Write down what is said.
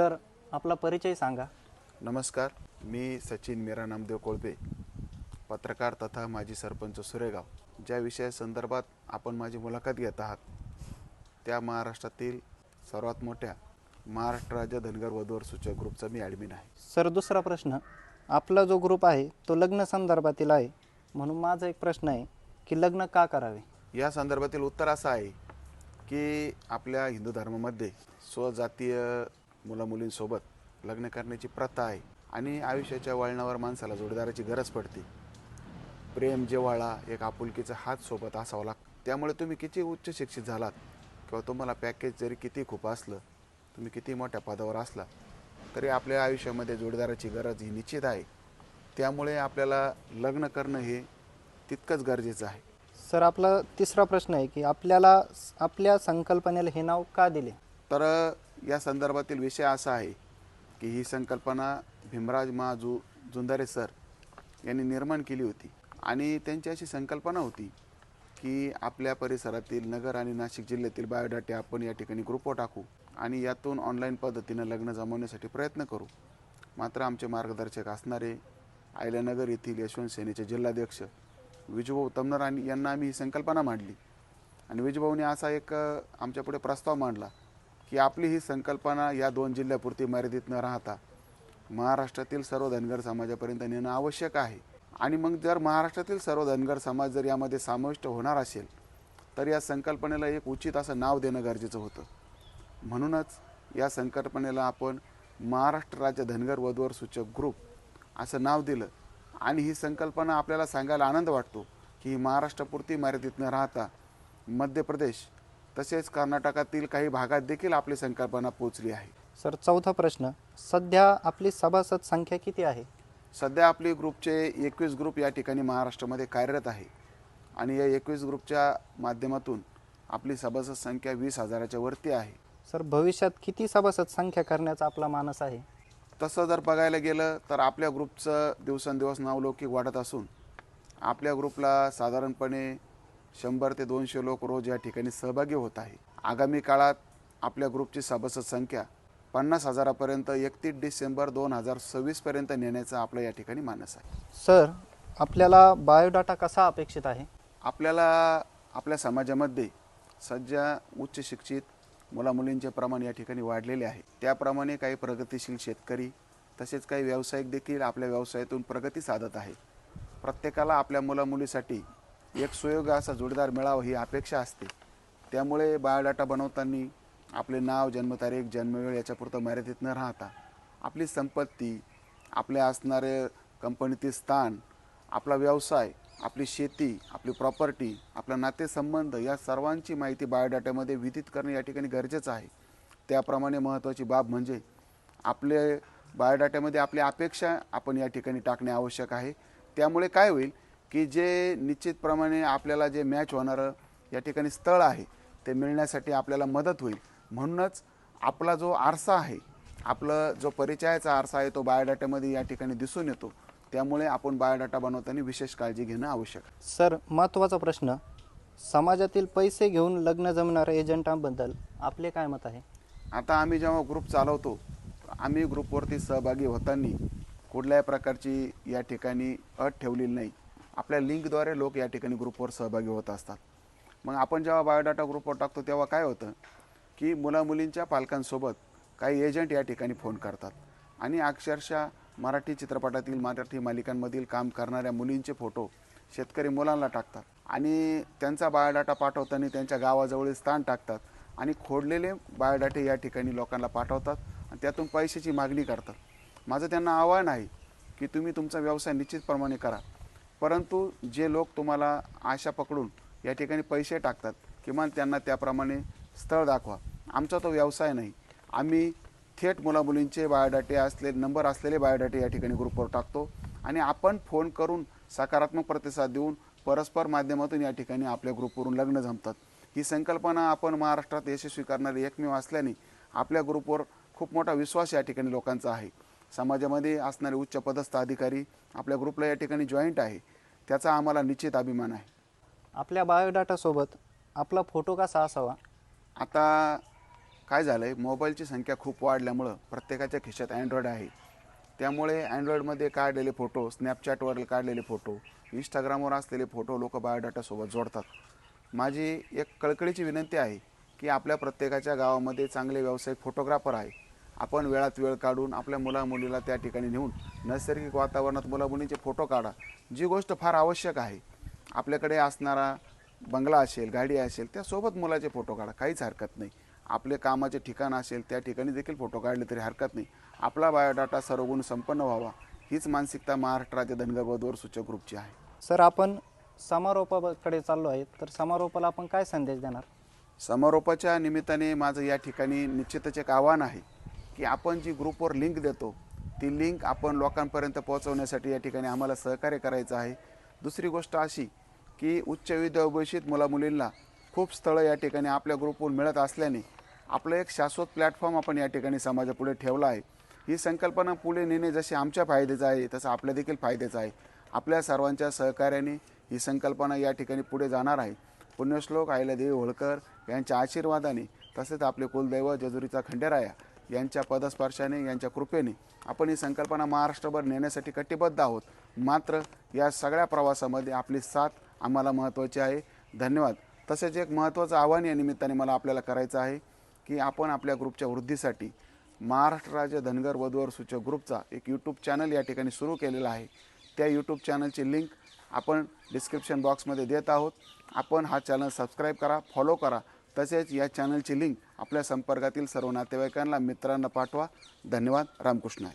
Sir आपला परिचय सांगा. नमस्कार मी सचिन मीरा नामदेव कोळपे पत्रकार तथा माजी सरपंच सुरेगाव. ज्या विषयासंदर्भात आपण माझी मुलाखत घेत आहात त्या महाराष्ट्रातील सर्वात मोठ्या महाराष्ट्र राज्य धनगर वधूवर सूचक ग्रुपचा मी ॲडमिन आहे. सर दुसरा प्रश्न. आपला जो ग्रुप आहे तो लग्न संदर्भातील आहे. म्हणून माझा एक प्रश्न आहे की लग्न का करावे? या संदर्भातील उत्तर असं आहे की आपल्या हिंदू धर्मामध्ये स्वजातीय मुलामुलींसोबत लग्न करण्याची प्रथा आहे आणि आयुष्याच्या वळणावर माणसाला जोडीदाराची गरज पडते. प्रेम जिव्हाळा एक आपुलकीचा हात सोबत असावा लागतो त्यामुळे तुम्ही किती उच्च शिक्षित झालात किंवा तुम्हाला पॅकेज जरी किती खूप असलं तुम्ही किती मोठ्या पदावर असला तरी आपल्या आयुष्यामध्ये जोडीदाराची गरज ही निश्चित आहे. त्यामुळे आपल्याला लग्न करणं हे तितकंच गरजेचं आहे. सर आपला तिसरा प्रश्न आहे की आपल्याला आपल्या संकल्पनेला हे नाव का दिले? तर या संदर्भातील विषय असा आहे की ही संकल्पना भीमराज महाजू जुंदारे सर यांनी निर्माण केली होती. आणि त्यांची अशी संकल्पना होती की आपल्या परिसरातील नगर आणि नाशिक जिल्ह्यातील बायोडाटे आपण या ठिकाणी ग्रुपवर टाकू आणि यातून ऑनलाईन पद्धतीनं लग्न जमवण्यासाठी प्रयत्न करू. मात्र आमचे मार्गदर्शक असणारे आयल्यानगर येथील यशवंत सेनेचे जिल्हाध्यक्ष विजूभाऊ तमनर आणि यांना आम्ही ही संकल्पना मांडली. आणि विजूभाऊने असा एक आमच्यापुढे प्रस्ताव मांडला की आपली ही संकल्पना या दोन जिल्ह्यापुरती मर्यादित न राहता महाराष्ट्रातील सर्व धनगर समाजापर्यंत नेणं आवश्यक आहे. आणि मग जर महाराष्ट्रातील सर्व धनगर समाज जर यामध्ये समाविष्ट होणार असेल तर या संकल्पनेला एक उचित असं नाव देणं गरजेचं होतं. म्हणूनच या संकल्पनेला आपण महाराष्ट्र राज्य धनगर वधूवर सूचक ग्रुप असं नाव दिलं. आणि ही संकल्पना आपल्याला सांगायला आनंद वाटतो की ही महाराष्ट्रापुरती मर्यादित न राहता मध्य प्रदेश तसेच कर्नाटकातील काही भागात देखील आपली संकल्पना पोचली आहे. सर चौथा प्रश्न. सध्या आपली सभासद संख्या किती आहे? सध्या आपली ग्रुपचे एकवीस ग्रुप या ठिकाणी महाराष्ट्रामध्ये कार्यरत आहे. आणि या एकवीस ग्रुपच्या माध्यमातून आपली सभासद संख्या वीस हजाराच्या वरती आहे. सर भविष्यात किती सभासद संख्या करण्याचा आपला मानस आहे? तसं जर बघायला गेलं तर आपल्या ग्रुपचं दिवसेंदिवस नावलौकिक वाढत असून आपल्या ग्रुपला साधारणपणे शंभर ते दोनशे लोक रोज या ठिकाणी सहभागी होत आहे. आगामी काळात आपल्या ग्रुपची सभासद संख्या पन्नास हजारापर्यंत एकतीस डिसेंबर दोन हजार सव्वीसपर्यंत नेण्याचा आपला या ठिकाणी मानस आहे. सर आपल्याला बायोडाटा कसा अपेक्षित आहे? आपल्याला आपल्या समाजामध्ये सध्या उच्च शिक्षित मुलामुलींचे प्रमाण या ठिकाणी वाढलेले आहे. त्याप्रमाणे काही प्रगतिशील शेतकरी तसेच काही व्यावसायिक देखील आपल्या व्यवसायातून प्रगती साधत आहेत प्रत्येकाला आपल्या मुलामुलीसाठी एक सुयोग्य असा जोडीदार मिळावा ही अपेक्षा असते. त्यामुळे बायोडाटा बनवताना आपले नाव जन्मतारीख जन्मवेळ याच्यापुरतं मर्यादित न राहता आपली संपत्ती आपले असणारे कंपनीतील स्थान आपला व्यवसाय आपली शेती आपली प्रॉपर्टी आपला नातेसंबंध या सर्वांची माहिती बायोडाटामध्ये विदित करणे या ठिकाणी गरजेचं आहे. त्याप्रमाणे महत्त्वाची बाब म्हणजे आपले बायोडाटामध्ये आपल्या अपेक्षा आपण या ठिकाणी टाकणे आवश्यक आहे. त्यामुळे काय होईल? की जे निश्चितप्रमाणे आपल्याला जे मॅच होणारं या ठिकाणी स्थळ आहे ते मिळण्यासाठी आपल्याला मदत होईल. म्हणूनच आपला जो आरसा आहे आपलं जो परिचयाचा आरसा आहे तो बायोडाटामध्ये या ठिकाणी दिसून येतो. त्यामुळे आपण बायोडाटा बनवताना विशेष काळजी घेणं आवश्यक आहे. सर महत्त्वाचा प्रश्न समाजातील पैसे घेऊन लग्न जमणाऱ्या एजंटांबद्दल आपले काय मत आहे? आता आम्ही जेव्हा ग्रुप चालवतो आम्ही ग्रुपवरती सहभागी होताना कुठल्याही प्रकारची या ठिकाणी अट ठेवलेली नाही. आपल्या लिंकद्वारे लोक या ठिकाणी ग्रुपवर सहभागी होत असतात. मग आपण जेव्हा बायोडाटा ग्रुपवर टाकतो तेव्हा काय होतं की मुलामुलींच्या पालकांसोबत काही एजंट या ठिकाणी फोन करतात. आणि अक्षरशः मराठी चित्रपटातील मराठी मालिकांमधील काम करणाऱ्या मुलींचे फोटो शेतकरी मुलांना टाकतात. आणि त्यांचा बायोडाटा पाठवताना त्यांच्या गावाजवळील स्थान टाकतात आणि खोडलेले बायोडाटे या ठिकाणी लोकांना पाठवतात आणि त्यातून पैशाची मागणी करतात. माझं त्यांना आव्हान आहे की तुम्ही तुमचा व्यवसाय निश्चितप्रमाणे करा. परंतु जे लोक तुम्हाला आशा पकडून या ठिकाणी पैसे टाकतात किमान त्यांना त्याप्रमाणे स्थळ दाखवा. आमचा तो व्यवसाय नाही. आम्ही थेट मुलामुलींचे बायोडाटे असलेले नंबर असलेले बायोडाटे या ठिकाणी ग्रुपवर टाकतो आणि आपण फोन करून सकारात्मक प्रतिसाद देऊन परस्पर माध्यमातून या ठिकाणी आपल्या ग्रुपवरून लग्न जमतात. ही संकल्पना आपण महाराष्ट्रात यशस्वी करणारी एकमेव असल्याने आपल्या ग्रुपवर खूप मोठा विश्वास या ठिकाणी लोकांचा आहे. समाजामध्ये असणारे उच्च पदस्थ अधिकारी आपल्या ग्रुपला या ठिकाणी जॉईंट आहे. त्याचा आम्हाला निश्चित अभिमान आहे. आपल्या बायोडाटासोबत आपला फोटो कसा असावा? आता काय झालं आहे मोबाईलची संख्या खूप वाढल्यामुळं प्रत्येकाच्या खिशात अँड्रॉइड आहे. त्यामुळे अँड्रॉइडमध्ये काढलेले फोटो स्नॅपचॅटवर काढलेले फोटो इंस्टाग्रामवर असलेले फोटो लोक बायोडाटासोबत जोडतात. माझी एक कळकळीची विनंती आहे की आपल्या प्रत्येकाच्या गावामध्ये चांगले व्यावसायिक फोटोग्राफर आहे. आपण वेळात वेळ काढून आपल्या मुला मुलीला त्या ठिकाणी नेऊन नैसर्गिक वातावरणात मुलामुलींचे फोटो काढा. जी गोष्ट फार आवश्यक आहे. आपल्याकडे असणारा बंगला असेल गाडी असेल त्यासोबत मुलाचे फोटो काढा. काहीच हरकत नाही. आपले कामाचे ठिकाण असेल त्या ठिकाणी देखील फोटो काढले तरी हरकत नाही. आपला बायोडाटा सर्व गुण संपन्न व्हावा. हीच मानसिकता महाराष्ट्राच्या धनगर वधूवर सूचक ग्रुपची आहे. सर आपण समारोपाकडे चाललो आहे. तर समारोपाला आपण काय संदेश देणार? समारोपाच्या निमित्ताने माझं या ठिकाणी निश्चितच एक आव्हान आहे. की आपण जी ग्रुपवर लिंक देतो ती लिंक आपण लोकांपर्यंत पोहोचवण्यासाठी या ठिकाणी आम्हाला सहकार्य करायचं आहे. दुसरी गोष्ट अशी की उच्च विद्याभूषित मुलामुलींना खूप स्थळं या ठिकाणी आपल्या ग्रुपवर मिळत असल्याने आपलं एक शाश्वत प्लॅटफॉर्म आपण या ठिकाणी समाजापुढे ठेवला आहे. ही संकल्पना पुढे नेणे जशी आमच्या फायद्याचं आहे तसं आपल्या देखील फायद्याचं आहे. आपल्या सर्वांच्या सहकार्याने ही संकल्पना या ठिकाणी पुढे जाणार आहे. पुण्यश्लोक अहिल्यादेवी होळकर यांच्या आशीर्वादाने तसेच आपले कुलदैव जेजुरीचा खंडेराया यांच्या पदस्पर्शाने यांच्या कृपेने आपण ही संकल्पना महाराष्ट्रभर नेण्यासाठी कटिबद्ध आहोत. मात्र या सगळ्या प्रवासामध्ये आपली साथ आम्हाला महत्त्वाची आहे. धन्यवाद. तसेच एक महत्त्वाचं आव्हान या निमित्ताने मला आपल्याला करायचं आहे की आपण आपल्या ग्रुपच्या वृद्धीसाठी महाराष्ट्र राज्य धनगर वधूवर सूचक ग्रुपचा एक यूट्यूब चॅनल या ठिकाणी सुरू केलेला आहे. त्या यूट्यूब चॅनलची लिंक आपण डिस्क्रिप्शन बॉक्समध्ये देत आहोत. आपण हा चॅनल सबस्क्राईब करा फॉलो करा. तसेच या चॅनलची लिंक आपल्या संपर्कातील सर्व नातेवाईकांना मित्रांना पाठवा. धन्यवाद. रामकृष्ण